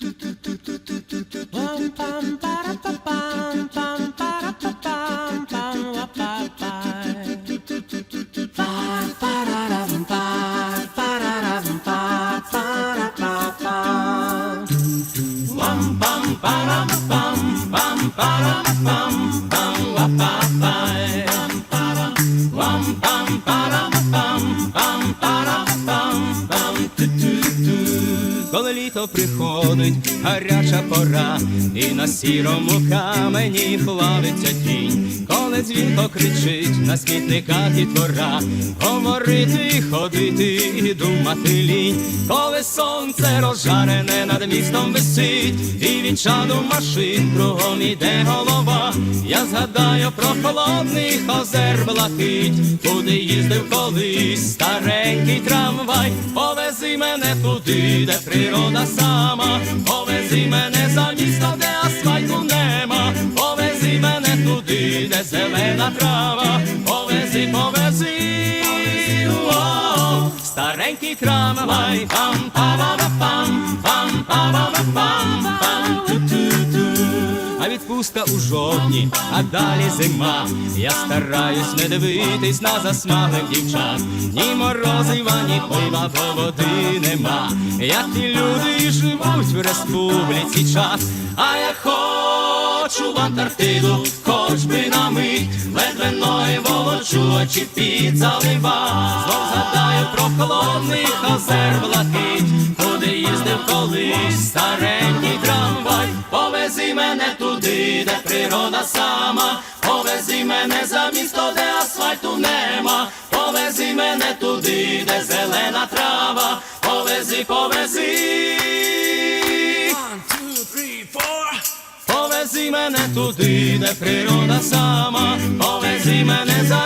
do do Коли літо приходить, гаряча пора, і на сірому камені плавиться тінь, коли дзвінко кричить на смітниках і двора, говорити, ходити і думати лінь, коли сонце розжарене над містом висить, і від чаду машин кругом іде голова. Я згадаю про холодний озер блакить, куди їздив колись старенький трамвай, повези мене туди, де природа сама, повези мене за місто, де асфальту нема, повези мене туди, де зелена трава, повези, повези, о, старенький трамвай, пам відпустка у жовтні, а далі зима. Я стараюсь не дивитись на засмаглих дівчат. Ні морозива, ні пива, бо води нема. Як ті люди живуть в республіці час, а я хочу в Антарктиду, хоч би на мить, ледве ноги волочу, очі під залива. Знов згадаю про холодний озер блакить, куди їздив колись старенький природа сама, повези мене за місто, де асфальту нема, повези мене туди, де зелена трава, повези, повези. Повези мене туди, де природа сама, повези мене за